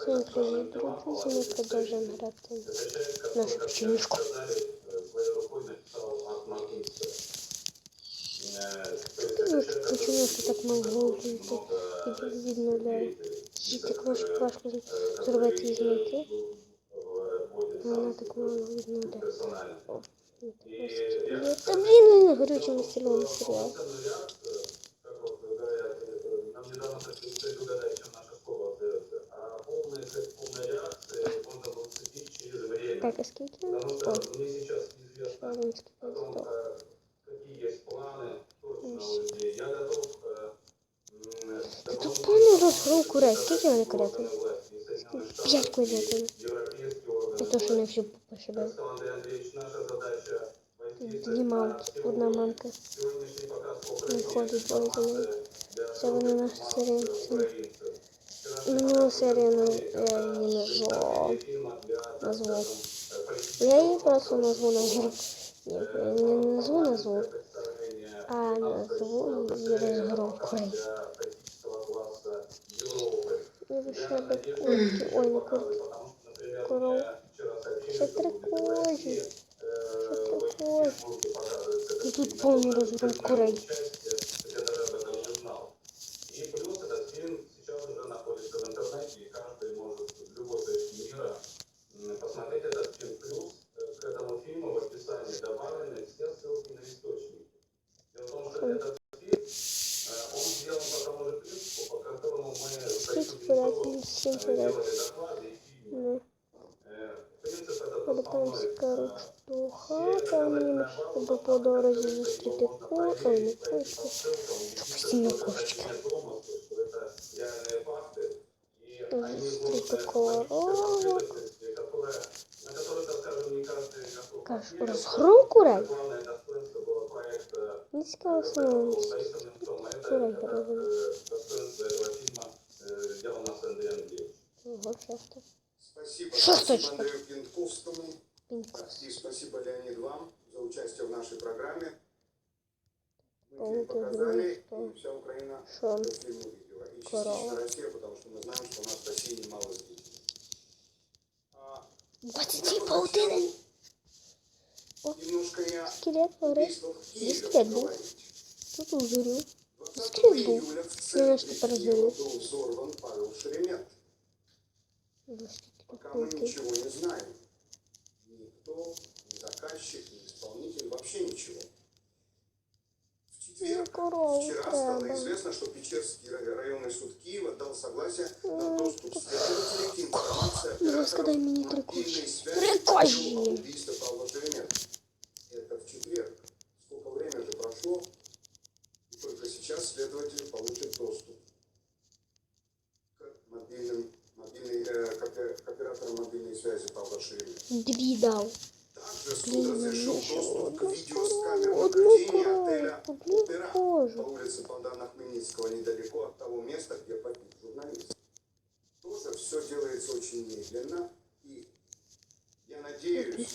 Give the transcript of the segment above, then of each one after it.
Всім привіт, друзі! Ми продовжуємо грати в нашу печенюшку. Ну, Почему що так могло вийти? Від, відновляю. І так важко, важко зробити і знайти. Вона так мало відновляє. О, ну, так ось. Та блін, він горючий веселий готов э, м, Та допомогти тут повну розгров курей. Скільки вони курятин? органам власти и Соединенных Штатов П'ять и курятин. европейские органы І то, що не власти. всю пошибав. Сказал Андрей Андреевич, наша задача воздействовать Дві на мамки, все одна уровни. мамка. Сегодняшний показ по Не Украине ходить двоє за ним. информация для Це вони всех наша серія. масс украинцев. Минула серія, ну, я її назвала. Назву. Я її просто назву назву. Ні, я не назву назву, а назву її розгром курей. І лише до курки. Ой, не курки. Коров. Ще три кожі. Ще три кожі. І тут повний розгром курей. Немцовым, Сім э, курей. делали доклады и фильмы. Ну, Э, Принцип этот основной. Японська Э, руштуха, там їм, щоб по дорозі зустріти ку, ой, не кошку. Постійно кошечки. Зустріти корову. Кажу, розгром курей? Не цікаво самому. Курей розгром. Ого, шесто. Спасибо спасибо? Андрею Пинковскому Пінкус. и спасибо Леонид вам за участие в нашей программе. Мы показали, и вся Украина фильм увидела. И частично Россия, потому что мы знаем, что у нас в России немало зрителей. А, 22 я бы паутини. хотел Немножко я Скелет убийствах в Киеве скелет был. Тут. 20 Скелет был. Киева узорю. был взорван Павел Шеремет. Пока мы ничего не знаем. Никто, ни заказчик, ни исполнитель, вообще ничего. В Ну, четверг, корову вчера стало известно, что Печерский рай- районный суд Киева дал согласие Ну, на доступ следователей к информации три мобильной связи убийстве Павла Шеремета. Это в четверг. Сколько времени же прошло, и только сейчас следователи получат доступ к мобильным, мобильной, э, к опе- к операторам мобильной связи Павла Шеремета. Дві дав. Разрешил еще доступ к одну корову, одну корову, «Опера» по кожу. улице Богдана Хмельницкого, недалеко от того места, где погиб журналист. Тоже все делается очень медленно, и я надеюсь,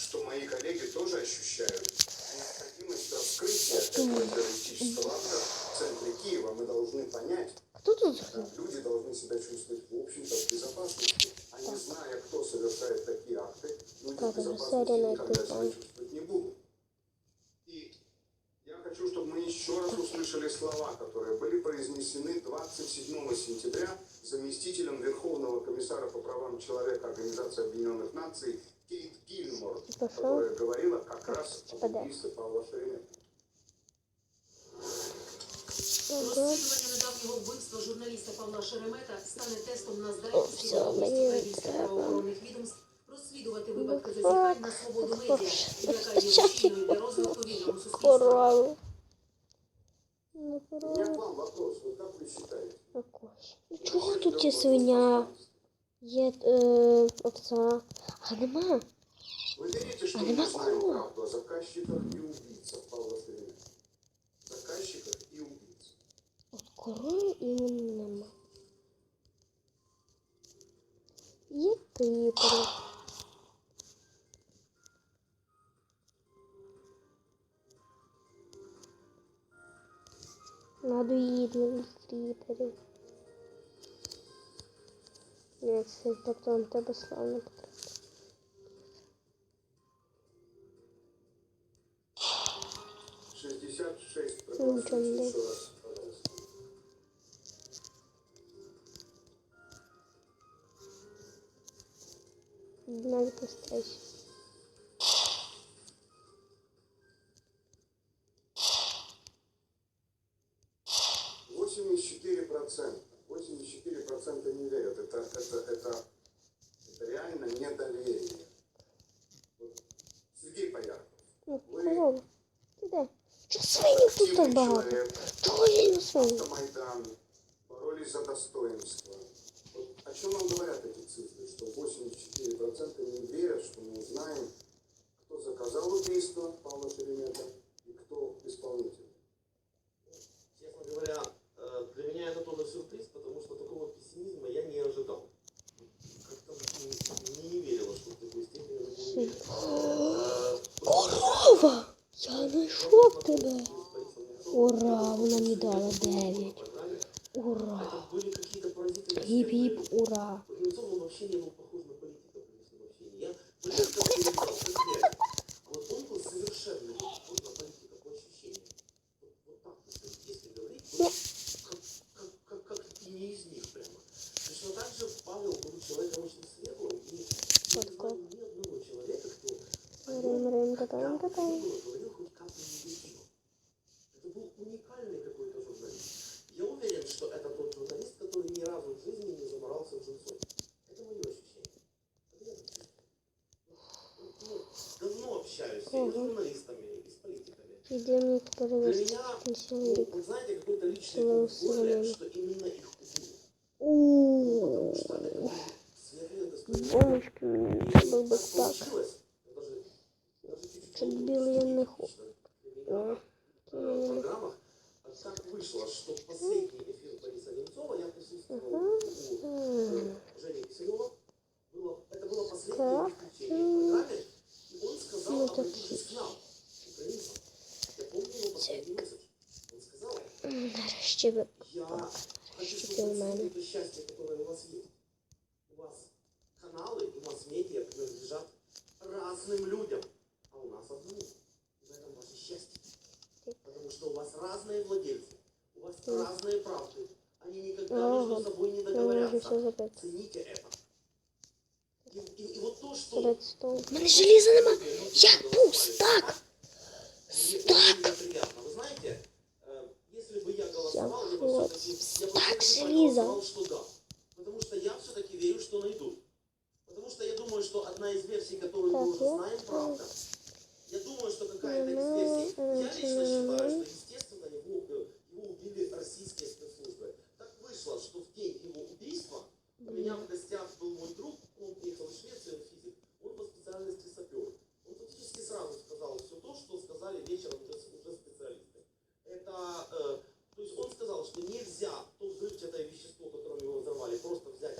что мои коллеги тоже ощущают необходимость раскрытия этого террористического акта в центре Киева. Мы должны понять, хто тут люди должны себя чувствовать, в общем-то, в безопасности. А не зная, кто совершает такие акты, люди в Как это, безопасности никогда себя чувствовать не будут. И я хочу, чтобы мы еще раз услышали слова, которые были произнесены 27 сентября заместителем Верховного комиссара по правам человека Организации Объединенных Наций Кейт Гильмор, что? которая говорила как раз об да. убийстве Павла Шеремета. Ого. Розслідування недавнього вбивства журналіста Павла Шеремета стане тестом на О, здатність все, відомості мені українських треба. правоохоронних відомств розслідувати випадки Ну, зазіхань на фак, свободу фак, медіа, фак, яка є фак, причиною для розвитку вільного суспільства. Корову. Ну, У меня корову. к вам вопрос. Вы как вы считаете? Також. Чого тут є свиня? Є е, овца. А нема. Вы верите, что А мы нема знаем корону імені нема. Є Кипр. Надоїдливий Кіпер. Нет, тобто вам треба славно потратити. Шестьдесят шесть Навіть не стресі. Восемьдесят четыре процента. Восемьдесят четыре процента не верят. Это, это, это, это реально недоверие. Вот. Сергей Поярков. Ну, Ви- корова. Ти де? Чого свинів тут так Активный багато? человек. Чого є на свинів? Автомайдан. Боролись за достоинство. Вот о чем нам говорят эти цифры? Корова! Я знайшов тебе. с Борисом Немцовым, Ура, вона мені с дала Немцовым 9. погнали. Ура! Это были какие-то поразительные Гіп-гіп, цифры. ура! Вот Немцов, он вообще не был похож на политика при всем общении. Я политика перестал, как дядя. А вот он был совершенно не похож на политика по ощущениям. Вот, вот так, если, если говорить, жизни не заморался в джинсой. Это мое ощущение. Это я так чувствую. Ну, давно общаюсь и с журналистами, и с политиками. Іди мені Для перевести меня, ну, пенсійний рік. вот знаете, какой-то личный Целую условие, вселенную. что именно их убили. Ууу. Потому что это были светлые, достойные Бомочки мені И треба би Сказал, Нарешті ви. я хочу, Что чтобы ты у которое у вас есть. У вас масс-медиа принадлежат разным людям, а у нас одному. В этом ваше счастье. Потому что у вас разные владельцы, у вас разные правды. Они никогда между собой не договорятся. Цените это. И вот то, столом. У мене желіза нема. Я пустак. Мне очень неприятно. Вы знаете, э, если бы я голосовал, я бы вот так что да. Потому что я все-таки верю, что найдут. Потому что я думаю, что одна из версий, которую мы Так, уже я знаем, правда. Я думаю, что какая-то из версий... Я лично считаю, что, естественно, его, его убили российские спецслужбы. Так вышло, что в день его убийства у меня в гостях был мой друг, он приехал из Швеции, он физик, он по специальности сапер. Он фактически сразу сказал все то, что сказали вечером уже, уже специалисты. Это, э, то есть он сказал, что нельзя то взрывчатое вещество, которым его взорвали, просто взять и Блин, выкинуть на его все железо. части. Это взрывчатое вещество направленного действия. или Конкретно скорее желізо пластик. не То есть это нужно Конкретно. иметь, Ну. ну, все-таки специальные У мене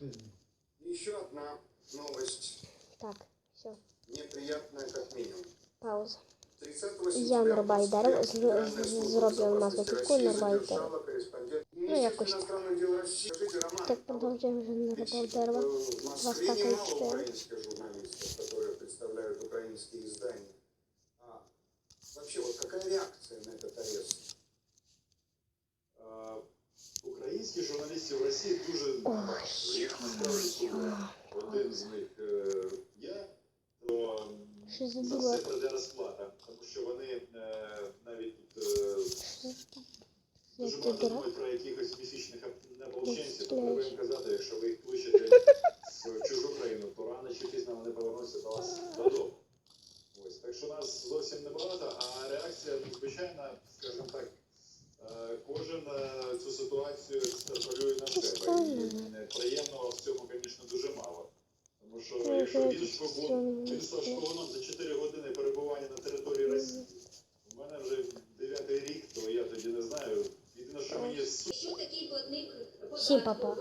И еще одна новость, Так, все, неприятная как минимум. пауза. 30 Я нарубаю дерево, зроблю висотку, России нарубаю дерево. Ну, якось так. Роман, Так, продовжуємо вже нарубав дерево. э, в Два Москве стака немало чтения. украинских журналистов, которые представляют украинские издания. А вообще, вот какая реакция на этот арест? Журналістів в Росії дуже Їх один з них е, я, то за за все прийде розплата, тому що вони е, навіть е, дуже багато думають про якихось місячних ополченців, то Стріляєш. треба їм казати, якщо ви їх кличете в чужу країну, то рано чи пізно вони повернуться до вас додому. Ось так що нас зовсім небагато, а реакція ну, звичайна, скажімо так, приємного в цьому, звісно, дуже мало. Тому що якщо він шпигун, він за 4 години перебування на території Росії. У мене вже 9 рік, то я тоді не знаю. Єдине, що мені Що такий платник Всім па-па.